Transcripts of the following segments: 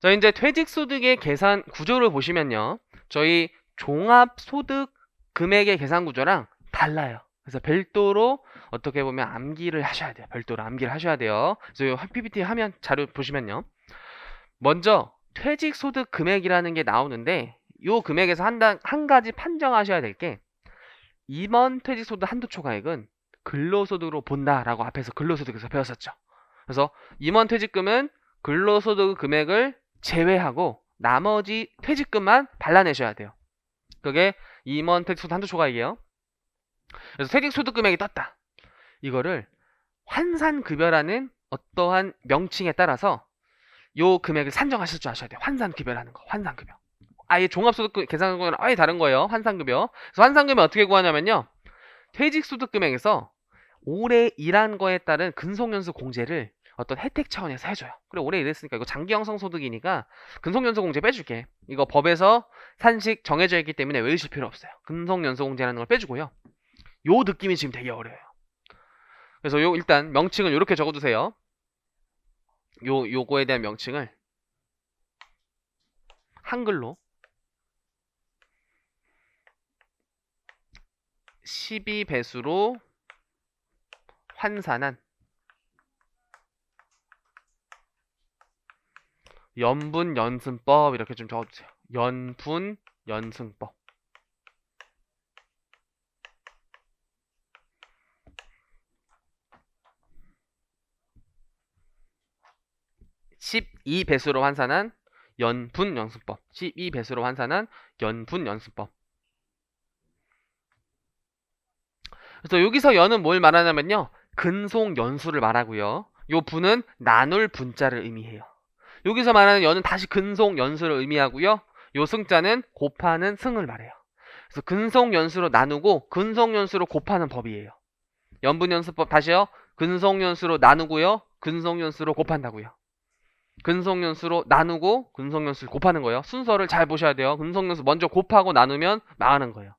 자, 이제 퇴직소득의 계산 구조를 보시면요. 저희 종합소득 금액의 계산 구조랑 달라요. 그래서 별도로 어떻게 보면 암기를 하셔야 돼요. 별도로 암기를 하셔야 돼요. 그래서 이 PPT 화면 자료 보시면요. 먼저 퇴직소득 금액이라는 게 나오는데 이 금액에서 한, 단, 한 가지 판정하셔야 될게 임원 퇴직소득 한도 초과액은 근로소득으로 본다라고 앞에서 근로소득에서 배웠었죠. 그래서 임원 퇴직금은 근로소득 금액을 제외하고 나머지 퇴직금만 발라내셔야 돼요. 그게 임원 퇴직소득 한도 초과액이에요. 그래서 퇴직소득 금액이 떴다. 이거를 환산급여라는 어떠한 명칭에 따라서 요 금액을 산정하실 줄 아셔야 돼요. 환산급여라는 거. 환산급여. 아예 종합소득 계산하고는 아예 다른 거예요. 환산급여. 그래서 환산급여 어떻게 구하냐면요. 퇴직소득 금액에서 오래 일한 거에 따른 근속연수 공제를 어떤 혜택 차원에서 해줘요. 그래 오래 일했으니까 이거 장기 형성 소득이니까 근속연수 공제 빼줄게. 이거 법에서 산식 정해져 있기 때문에 외우실 필요 없어요. 근속연수 공제라는 걸 빼주고요. 요 느낌이 지금 되게 어려워요. 그래서 요 일단 명칭을 이렇게 적어두세요. 요 요거에 대한 명칭을 한글로 12배수로 환산한 연분 연승법 이렇게 좀 적어주세요. 연분 연승법. (12 배수로 환산한) 연분 연승법. (12 배수로 환산한) 연분 연승법. 그래서 여기서 연은 뭘 말하냐면요. 근속 연수를 말하고요. 요 분은 나눌 분자를 의미해요 여기서 말하는 연은 다시 근속 연수를 의미하고요. 요 승자는 곱하는 승을 말해요. 그래서 근속 연수로 나누고 근속 연수로 곱하는 법이에요. 연분 연수법 다시요. 근속 연수로 나누고요. 근속 연수로 곱한다고요. 근속 연수로 나누고 근속 연수를 곱하는 거예요. 순서를 잘 보셔야 돼요. 근속 연수 먼저 곱하고 나누면 망하는 거예요.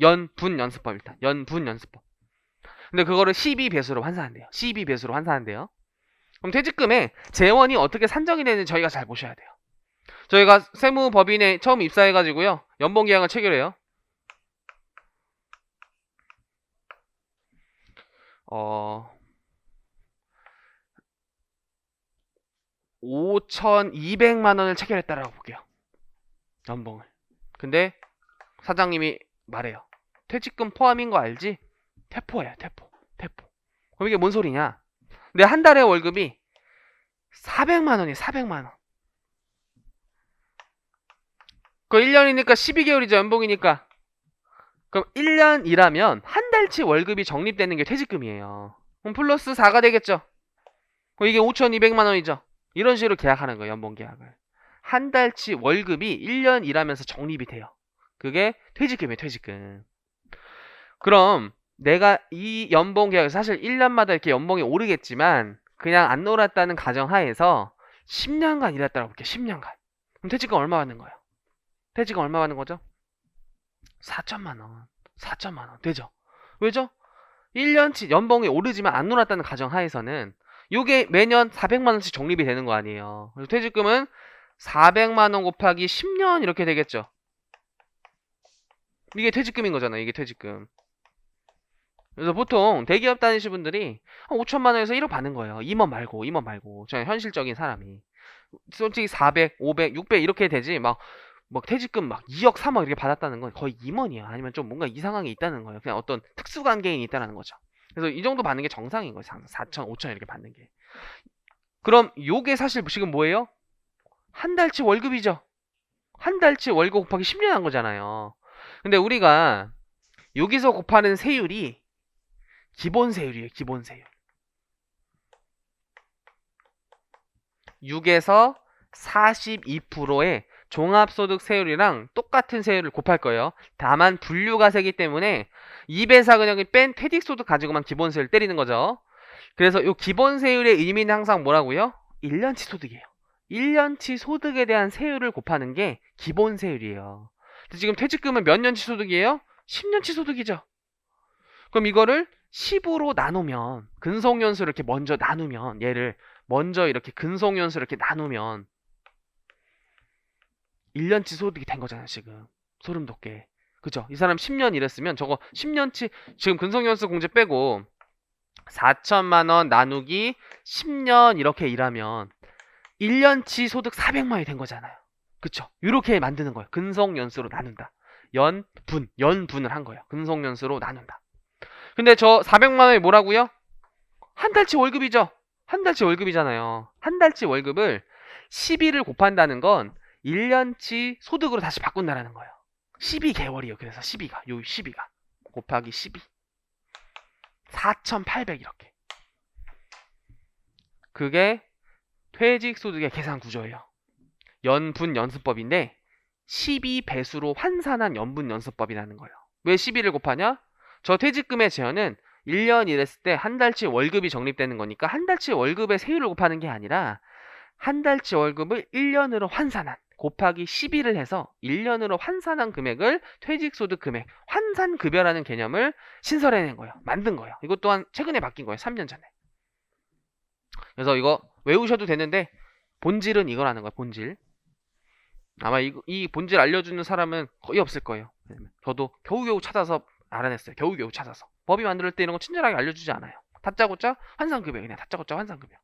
연분 연수법 일단 연분 연수법. 근데 그거를 12배수로 환산한대요. 12배수로 환산한대요. 그럼 퇴직금에 재원이 어떻게 산정이 되는지 저희가 잘 보셔야 돼요. 저희가 세무법인에 처음 입사해가지고요. 연봉계약을 체결해요. 어... 5,200만 원을 체결했다라고 볼게요. 연봉을. 근데 사장님이 말해요. 퇴직금 포함인 거 알지? 태포예요, 태포. 태포. 그럼 이게 뭔 소리냐? 내한 달에 월급이 400만 원이 400만 원. 그 1년이니까 12개월이죠. 연봉이니까. 그럼 1년 일하면 한 달치 월급이 적립되는 게 퇴직금이에요. 그럼 플러스 4가 되겠죠. 그럼 이게 5,200만 원이죠. 이런 식으로 계약하는 거예요. 연봉 계약을. 한 달치 월급이 1년 일하면서 적립이 돼요. 그게 퇴직금이에요. 퇴직금. 그럼 내가 이 연봉 계약을 사실 1년마다 이렇게 연봉이 오르겠지만 그냥 안 놀았다는 가정하에서 10년간 일했다고 볼게요. 10년간. 그럼 퇴직금 얼마 받는 거예요? 퇴직금 얼마 받는 거죠? 4천만 원. 4천만 원. 되죠? 왜죠? 1년치 연봉이 오르지만 안 놀았다는 가정하에서는 이게 매년 400만 원씩 적립이 되는 거 아니에요. 그래서 퇴직금은 400만 원 곱하기 10년 이렇게 되겠죠. 이게 퇴직금인 거잖아요. 이게 퇴직금. 그래서 보통 대기업 다니시 분들이 한 5천만 원에서 1억 받는 거예요. 임원 말고, 임원 말고. 그냥 현실적인 사람이. 솔직히 400, 500, 600 이렇게 되지. 막, 막 퇴직금 막 2억, 3억 이렇게 받았다는 건 거의 임원이야. 아니면 좀 뭔가 이상한 게 있다는 거예요. 그냥 어떤 특수관계인이 있다는 거죠. 그래서 이 정도 받는 게 정상인 거예요. 4천, 5천 이렇게 받는 게. 그럼 요게 사실 지금 뭐예요? 한 달치 월급이죠. 한 달치 월급 곱하기 10년 한 거잖아요. 근데 우리가 여기서 곱하는 세율이 기본 세율이에요. 기본 세율. 6에서 42%의 종합소득 세율이랑 똑같은 세율을 곱할 거예요. 다만 분류가 세기 때문에 2배사 그냥이 뺀 퇴직소득 가지고만 기본 세율 때리는 거죠. 그래서 이 기본 세율의 의미는 항상 뭐라고요? 1년치 소득이에요. 1년치 소득에 대한 세율을 곱하는 게 기본 세율이에요. 지금 퇴직금은 몇 년치 소득이에요? 10년치 소득이죠. 그럼 이거를 10으로 나누면 근속연수 이렇게 먼저 나누면 얘를 먼저 이렇게 근속연수 이렇게 나누면 1년치 소득이 된 거잖아요, 지금. 소름 돋게. 그죠? 이 사람 10년 일했으면 저거 10년치, 지금 근속연수 공제 빼고 4천만 원 나누기 10년 이렇게 일하면 1년치 소득 400만 원이 된 거잖아요. 그쵸? 이렇게 만드는 거예요. 근속연수로 나눈다. 연분, 연분을 한 거예요. 근속연수로 나눈다. 근데 저 400만 원이 뭐라고요? 한 달치 월급이죠. 한 달치 월급이잖아요. 한 달치 월급을 12를 곱한다는 건 1년치 소득으로 다시 바꾼다라는 거예요. 12개월이요. 그래서 12가 요 12가 곱하기 12 4,800 이렇게. 그게 퇴직 소득의 계산 구조예요. 연분 연수법인데 12배수로 환산한 연분 연수법이라는 거예요. 왜 12를 곱하냐? 저 퇴직금의 제한은 1년 일했을 때 한 달치 월급이 적립되는 거니까 한 달치 월급의 세율을 곱하는 게 아니라 한 달치 월급을 1년으로 환산한 곱하기 12를 해서 1년으로 환산한 금액을 퇴직소득 금액, 환산급여라는 개념을 신설해낸 거예요. 만든 거예요. 이것 또한 최근에 바뀐 거예요. 3년 전에. 그래서 이거 외우셔도 되는데 본질은 이거라는 거예요. 본질. 아마 이, 이 본질 알려주는 사람은 거의 없을 거예요. 저도 겨우겨우 찾아서 알아냈어요. 겨우겨우 찾아서. 법이 만들 때 이런 거 친절하게 알려주지 않아요. 다짜고짜 환산급여 그냥 다짜고짜 환산급여.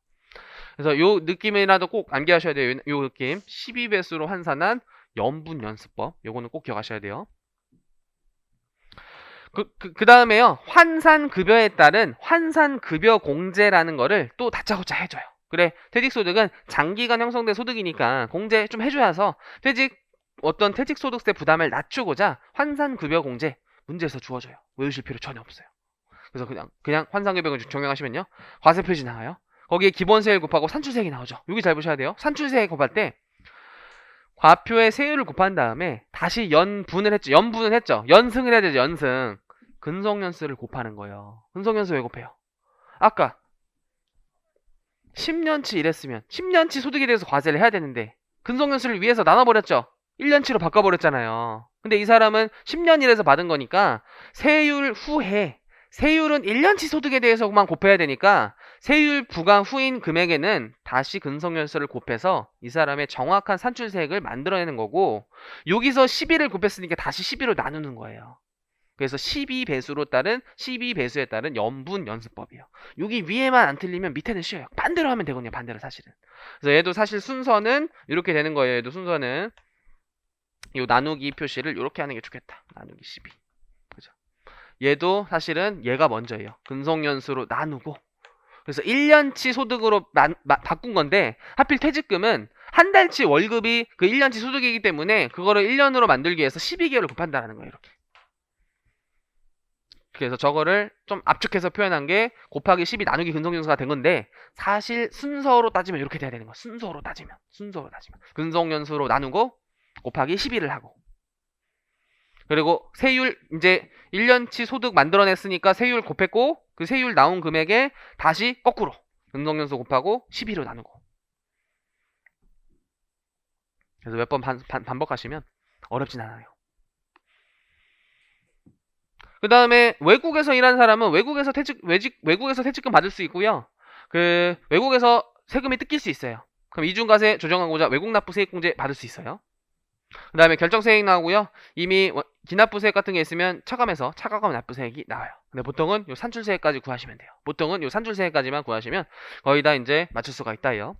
그래서 요 느낌이라도 꼭 암기하셔야 돼요. 요- 요 느낌. 12배수로 환산한 연분 연습법. 요거는 꼭 기억하셔야 돼요. 그, 그, 그 다음에요. 환산급여에 따른 환산급여 공제라는 거를 또 다짜고짜 해줘요. 그래, 퇴직소득은 장기간 형성된 소득이니까 공제 좀 해줘야서 퇴직, 어떤 퇴직소득세 부담을 낮추고자 환산급여 공제 문제에서 주어져요. 외우실 필요 전혀 없어요. 그래서 그냥, 그냥 환산급여를 적용하시면요. 과세 표시 나와요. 거기에 기본 세율 곱하고 산출세액이 나오죠. 여기 잘 보셔야 돼요. 산출세액 곱할 때 과표의 세율을 곱한 다음에 다시 연분을 했죠. 연분을 했죠. 연승을 해야 되죠. 연승. 근속연수를 곱하는 거예요. 근속연수 왜 곱해요? 아까 10년치 일했으면 10년치 소득에 대해서 과세를 해야 되는데 근속연수를 위해서 나눠버렸죠. 1년치로 바꿔버렸잖아요. 근데 이 사람은 10년 일해서 받은 거니까 세율 후에 세율은 1년치 소득에 대해서만 곱해야 되니까 세율 부과 후인 금액에는 다시 근속연수를 곱해서 이 사람의 정확한 산출세액을 만들어내는 거고 여기서 12를 곱했으니까 다시 12로 나누는 거예요. 그래서 12배수로 따른 12배수에 따른 연분 연수법이에요. 여기 위에만 안 틀리면 밑에는 쉬워요. 반대로 하면 되거든요. 반대로 사실은. 그래서 얘도 사실 순서는 이렇게 되는 거예요. 얘도 순서는 이 나누기 표시를 이렇게 하는 게 좋겠다. 나누기 12. 그죠? 얘도 사실은 얘가 먼저예요. 근속연수로 나누고 그래서 1년치 소득으로 마- 마- 바꾼 건데 하필 퇴직금은 한 달치 월급이 그 1년치 소득이기 때문에 그거를 1년으로 만들기 위해서 12개월을 곱한다라는 거예요. 이렇게. 그래서 저거를 좀 압축해서 표현한 게 곱하기 12 나누기 근속연수가 된 건데 사실 순서로 따지면 이렇게 돼야 되는 거야. 순서로 따지면. 순서로 따지면. 근속연수로 나누고 곱하기 12를 하고 그리고 세율 이제 1년치 소득 만들어냈으니까 세율 곱했고 그 세율 나온 금액에 다시 거꾸로 근속연수 곱하고 12로 나누고 그래서 몇 번 반복하시면 어렵진 않아요. 그 다음에 외국에서 일하는 사람은 외국에서 퇴직 외직 외국에서 퇴직금 받을 수 있고요. 그 외국에서 세금이 뜯길 수 있어요. 그럼 이중과세 조정하고자 외국 납부 세액공제 받을 수 있어요. 그 다음에 결정세액 나오고요. 이미 원- 기납부세액 같은 게 있으면 차감해서 차가감 납부세액이 나와요. 근데 보통은 요 산출세액까지 구하시면 돼요. 보통은 요 산출세액까지만 구하시면 거의 다 이제 맞출 수가 있다요.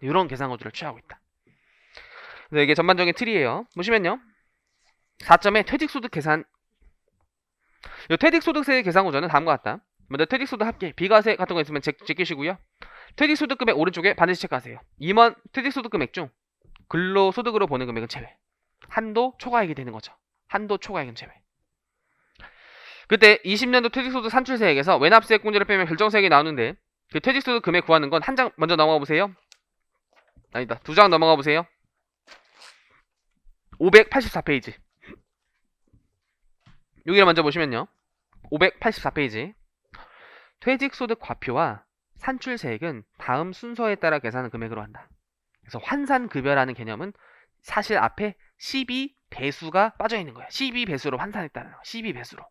이런 계산 구조를 취하고 있다. 그래서 이게 전반적인 틀이에요. 보시면요. 4점의 퇴직소득 계산 요 퇴직소득세 계산 구조는 다음과 같다. 먼저 퇴직소득 합계, 비과세 같은 거 있으면 제, 제끼시고요. 퇴직소득 금액 오른쪽에 반드시 체크하세요. 임원 퇴직소득 금액 중 근로소득으로 보는 금액은 제외. 한도 초과액이 되는 거죠. 한도 초과액은 제외. 그때 20년도 퇴직소득 산출세액에서 외납세액 공제를 빼면 결정세액이 나오는데 그 퇴직소득 금액 구하는 건 한 장 먼저 넘어가 보세요. 아니다. 두 장 넘어가 보세요. 584페이지. 여기를 먼저 보시면요. 584페이지. 퇴직소득 과표와 산출세액은 다음 순서에 따라 계산한 금액으로 한다. 그래서 환산급여라는 개념은 사실 앞에 12 배수가 빠져 있는 거예요. 12 배수로 환산했다는 거예요. 12 배수로.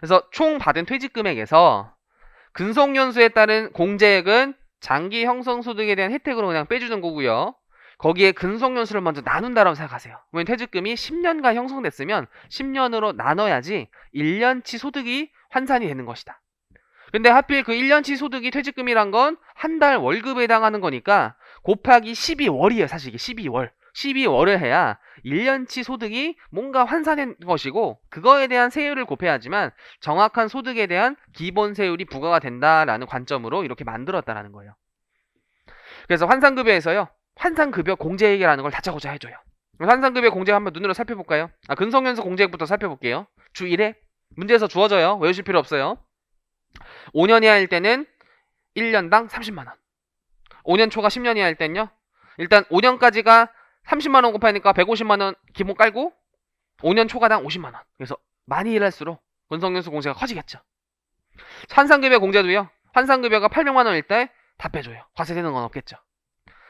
그래서 총 받은 퇴직 금액에서 근속연수에 따른 공제액은 장기 형성소득에 대한 혜택으로 그냥 빼주는 거고요. 거기에 근속연수를 먼저 나눈다라고 생각하세요. 왜냐면 퇴직금이 10년간 형성됐으면 10년으로 나눠야지 1년치 소득이 환산이 되는 것이다. 근데 하필 그 1년치 소득이 퇴직금이란 건 한 달 월급에 해당하는 거니까 곱하기 12월이에요. 사실 이게 12월. 12월을 해야 1년치 소득이 뭔가 환산된 것이고 그거에 대한 세율을 곱해야지만 정확한 소득에 대한 기본 세율이 부과가 된다라는 관점으로 이렇게 만들었다라는 거예요. 그래서 환산급여에서요. 환산급여 공제액이라는 걸 다짜고짜 해줘요. 환산급여 공제액 한번 눈으로 살펴볼까요? 아, 근성연수 공제액부터 살펴볼게요. 주 1회 문제에서 주어져요. 외우실 필요 없어요. 5년 이하일 때는 1년당 30만 원. 5년 초가 10년 이하일 땐요. 일단 5년까지가 30만 원 곱하니까 150만 원 기본 깔고 5년 초과당 50만 원. 그래서 많이 일할수록 근성연수 공제가 커지겠죠. 환산급여 공제도요. 환산급여가 800만 원일 때 다 빼줘요. 과세되는 건 없겠죠.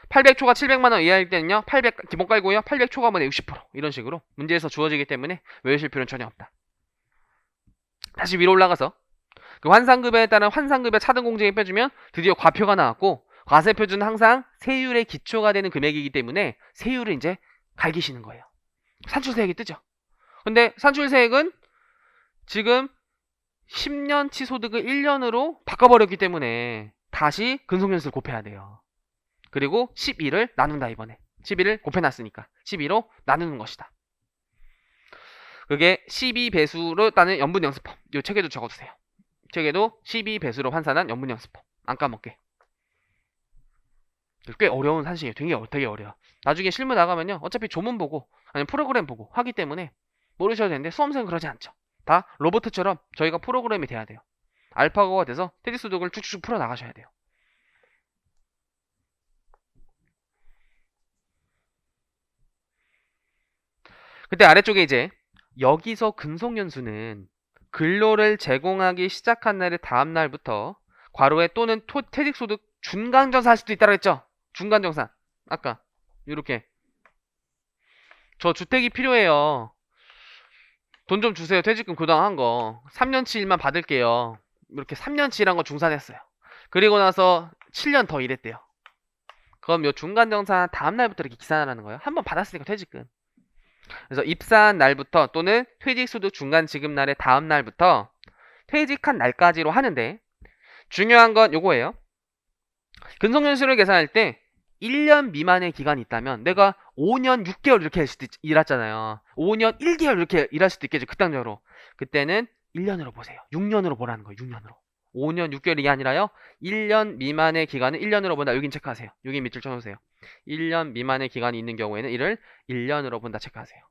800초가 700만 원 이하일 때는요. 800 기본 깔고요. 800 초과분의 60% 이런 식으로 문제에서 주어지기 때문에 외우실 필요는 전혀 없다. 다시 위로 올라가서 그 환산급여에 따른 환산급여 차등 공제액 빼주면 드디어 과표가 나왔고 과세 표준은 항상 세율의 기초가 되는 금액이기 때문에 세율을 이제 갈기시는 거예요. 산출세액이 뜨죠. 근데 산출세액은 지금 10년치 소득을 1년으로 바꿔버렸기 때문에 다시 근속연수를 곱해야 돼요. 그리고 12를 나눈다 이번에. 12를 곱해놨으니까 12로 나누는 것이다. 그게 12배수로 따는 연분연습법. 이 책에도 적어주세요. 책에도 12배수로 환산한 연분연습법. 안 까먹게. 꽤 어려운 산식이에요. 되게, 어- 되게 어려워. 나중에 실무 나가면요. 어차피 조문 보고 아니면 프로그램 보고 하기 때문에 모르셔도 되는데 수험생은 그러지 않죠. 다 로버트처럼 저희가 프로그램이 돼야 돼요. 알파고가 돼서 테디 소득을 쭉쭉 풀어 나가셔야 돼요. 그때 아래쪽에 이제 여기서 근속연수는 근로를 제공하기 시작한 날의 다음 날부터 괄호에 또는 토, 퇴직소득 중간정산 할 수도 있다고 했죠. 중간 정산. 아까 이렇게 저 주택이 필요해요. 돈 좀 주세요. 퇴직금 그동안 한 거. 3년치 일만 받을게요. 이렇게 3년치 일한 거 중산했어요. 그리고 나서 7년 더 일했대요. 그럼 요 중간 정산 다음 날부터 이렇게 기산하라는 거예요. 한번 받았으니까 퇴직금. 그래서 입사한 날부터 또는 퇴직 소득 중간 지급 날의 다음 날부터 퇴직한 날까지로 하는데 중요한 건 요거예요. 근속연수를 계산할 때 1년 미만의 기간이 있다면 내가 5년 6개월 이렇게 할 수도 있- 일했잖아요. 5년 1개월 이렇게 일할 수도 있겠죠. 극단적으로. 그때는 1년으로 보세요. 6년으로 보라는 거예요. 6년으로. 5년 6개월이 아니라요. 1년 미만의 기간은 1년으로 본다. 여긴 체크하세요. 여기 밑줄 쳐놓으세요. 1년 미만의 기간이 있는 경우에는 이를 1년으로 본다. 체크하세요.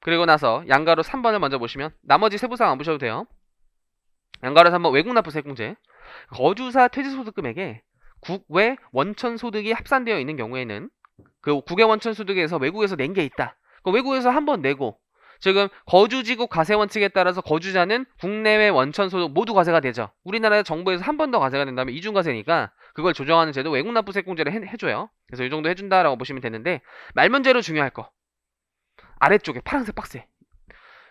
그리고 나서 양가로 3번을 먼저 보시면 나머지 세부사항 안 보셔도 돼요. 양가로 3번 외국 납부 세공제 거주사 퇴직소득 금액에 국외 원천 소득이 합산되어 있는 경우에는 그 국외 원천 소득에서 외국에서 낸 게 있다. 그 외국에서 한 번 내고 지금 거주지국 과세 원칙에 따라서 거주자는 국내외 원천 소득 모두 과세가 되죠. 우리나라 정부에서 한 번 더 과세가 된다면 이중 과세니까 그걸 조정하는 제도 외국 납부 세공제를 해, 줘요 그래서 이 정도 해준다라고 보시면 되는데 말 문제로 중요할 거 아래쪽에 파란색 박스에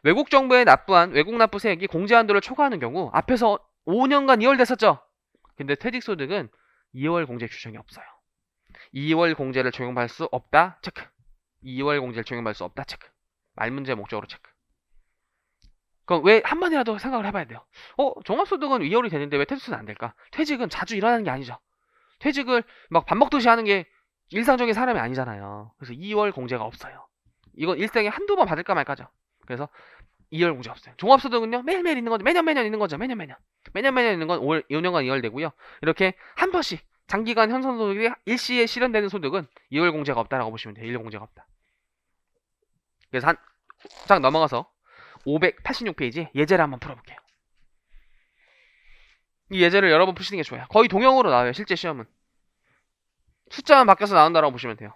외국 정부에 납부한 외국 납부 세액이 공제 한도를 초과하는 경우 앞에서 5년간 2월 됐었죠. 근데 퇴직 소득은 2월 공제 규정이 없어요. 2월 공제를 적용받을 수 없다. 체크. 2월 공제를 적용받을 수 없다. 체크. 말 문제 목적으로 체크. 그럼 왜 한 번이라도 생각을 해봐야 돼요. 어, 종합소득은 2월이 되는데 왜 퇴직소득은 안 될까? 퇴직은 자주 일어나는 게 아니죠. 퇴직을 막 밥 먹듯이 하는 게 일상적인 사람이 아니잖아요. 그래서 2월 공제가 없어요. 이건 일생에 한두 번 받을까 말까죠. 그래서 2월 공제 없어요. 종합소득은요 매일매일 있는 거죠. 매년 매년 있는 거죠. 매년 매년. 매년 매년 있는 건 5월, 5년간 2월 되고요. 이렇게 한 번씩 장기간 현선소득이 일시에 실현되는 소득은 2월 공제가 없다라고 보시면 돼요. 1월 공제가 없다. 그래서 한 쫙 넘어가서 586페이지 예제를 한번 풀어볼게요. 이 예제를 여러 번 푸시는 게 좋아요. 거의 동영으로 나와요. 실제 시험은. 숫자만 바뀌어서 나온다라고 보시면 돼요.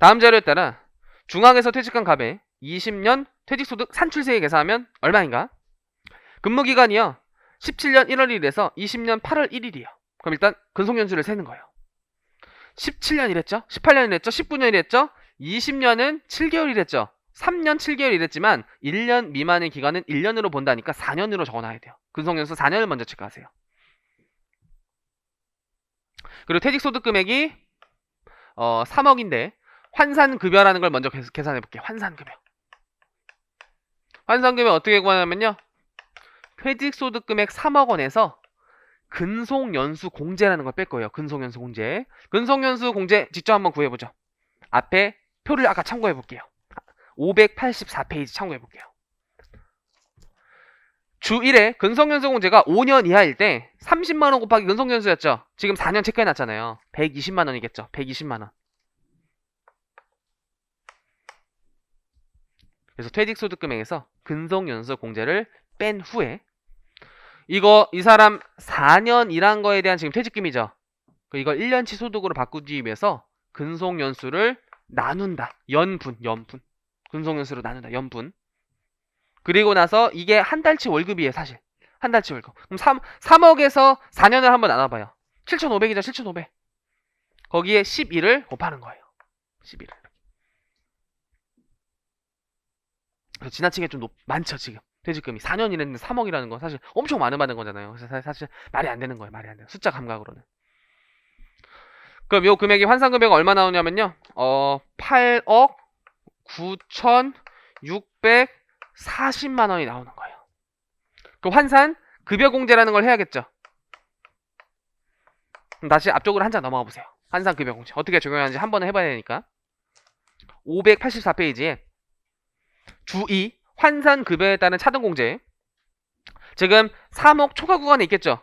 다음 자료에 따라 중앙에서 퇴직한 갑에 20년 퇴직소득 산출세에 계산하면 얼마인가? 근무기간이요. 17년 1월 1일에서 20년 8월 1일이요. 그럼 일단 근속연수를 세는 거예요. 17년 일했죠? 18년 일했죠? 19년 일했죠? 20년은 7개월 일했죠? 3년 7개월 일했지만 1년 미만의 기간은 1년으로 본다니까 4년으로 적어놔야 돼요. 근속연수 4년을 먼저 체크하세요. 그리고 퇴직소득 금액이 어, 3억인데 환산급여라는 걸 먼저 계- 계산해 볼게요. 환산급여. 환산급여 어떻게 구하냐면요. 퇴직소득 금액 3억 원에서 근속연수 공제라는 걸 뺄 거예요. 근속연수 공제. 근속연수 공제 직접 한번 구해보죠. 앞에 표를 아까 참고해 볼게요. 584페이지 참고해 볼게요. 주 1회 근속연수 공제가 5년 이하일 때 30만원 곱하기 근속연수였죠. 지금 4년 체크해 놨잖아요. 120만원이겠죠. 120만원. 그래서 퇴직 소득 금액에서 근속 연수 공제를 뺀 후에 이거 이 사람 4년 일한 거에 대한 지금 퇴직금이죠. 그 이걸 1년치 소득으로 바꾸기 위해서 근속 연수를 나눈다. 연분, 연분. 근속 연수로 나눈다. 연분. 그리고 나서 이게 한 달치 월급이에요, 사실. 한 달치 월급. 그럼 3, 3억에서 4년을 한번 나눠봐요. 7,500이죠, 7,500. 거기에 12를 곱하는 거예요. 12를. 그래서 지나치게 좀 높, 많죠, 지금. 퇴직금이 4년 일했는데 3억이라는 건 사실 엄청 많이 받은 거잖아요. 그래서 사- 사실 말이 안 되는 거예요. 말이 안 돼요. 숫자 감각으로는. 그럼 요 금액이 환산 금액 얼마 나오냐면요. 어, 8억 9,640만 원이 나오는 거예요. 그 환산 급여 공제라는 걸 해야겠죠. 그럼 다시 앞쪽으로 한 장 넘어가 보세요. 환산 급여 공제 어떻게 적용하는지 한 번은 해봐야 되니까. 584페이지에 주2 환산 급여에 따른 차등 공제. 지금 3억 초과 구간에 있겠죠.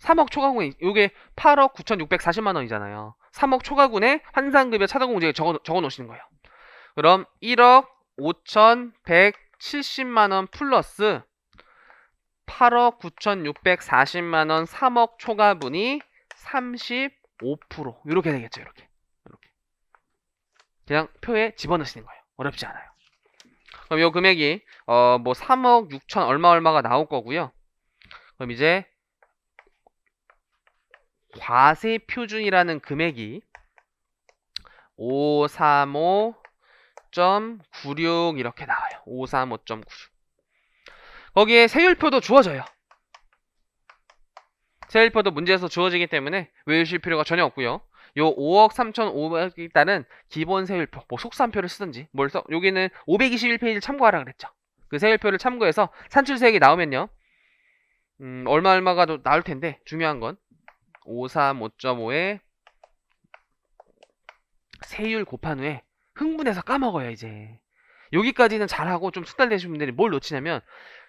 3억 초과군에 이게 8억 9,640만 원이잖아요. 3억 초과군에 환산급여 차등공제에 적어, 적어 놓으시는 거예요. 그럼 1억 5,170만 원 플러스 8억 9,640만 원 3억 초과분이 35% 이렇게 되겠죠. 이렇게. 이렇게. 그냥 표에 집어넣으시는 거예요. 어렵지 않아요. 그럼 요 금액이 어 뭐 3억 6천 얼마 얼마가 나올 거고요. 그럼 이제 과세 표준이라는 금액이 535.96 이렇게 나와요. 535.96. 거기에 세율표도 주어져요. 세율표도 문제에서 주어지기 때문에 외우실 필요가 전혀 없고요. 요 5억 3,500에 따른 기본 세율표, 뭐 속산표를 쓰든지 뭘 써? 여기는 521페이지를 참고하라 그랬죠. 그 세율표를 참고해서 산출세액이 나오면요. 음, 얼마 얼마가 또 나올 텐데 중요한 건 535.5에 세율 곱한 후에 흥분해서 까먹어요 이제 여기까지는 잘하고 좀 숙달되신 분들이 뭘 놓치냐면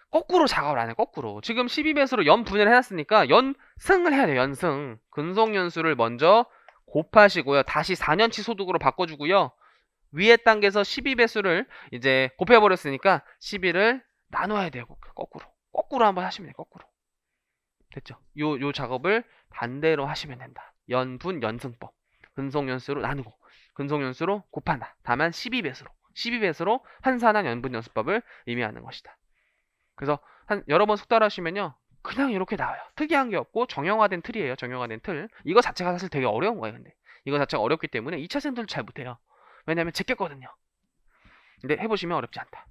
거꾸로 작업을 안 해요 거꾸로 지금 12배수로 연분을 해놨으니까 연승을 해야 돼요 연승 근속 연수를 먼저 곱하시고요 다시 4년치 소득으로 바꿔주고요 위에 단계에서 12배수를 이제 곱해버렸으니까 12를 나눠야 돼요 거꾸로 거꾸로 한번 하시면 돼요 거꾸로 됐죠 요, 요 작업을 반대로 하시면 된다. 연분 연승법. 근속연수로 나누고 근속연수로 곱한다. 다만 12배수로 12배수로 환산한 연분 연수법을 의미하는 것이다. 그래서 한 여러 번 숙달하시면요. 그냥 이렇게 나와요. 특이한 게 없고 정형화된 틀이에요. 정형화된 틀. 이거 자체가 사실 되게 어려운 거예요. 근데 이거 자체가 어렵기 때문에 2차생들도 잘 못해요. 왜냐면 제꼈거든요. 근데 해보시면 어렵지 않다.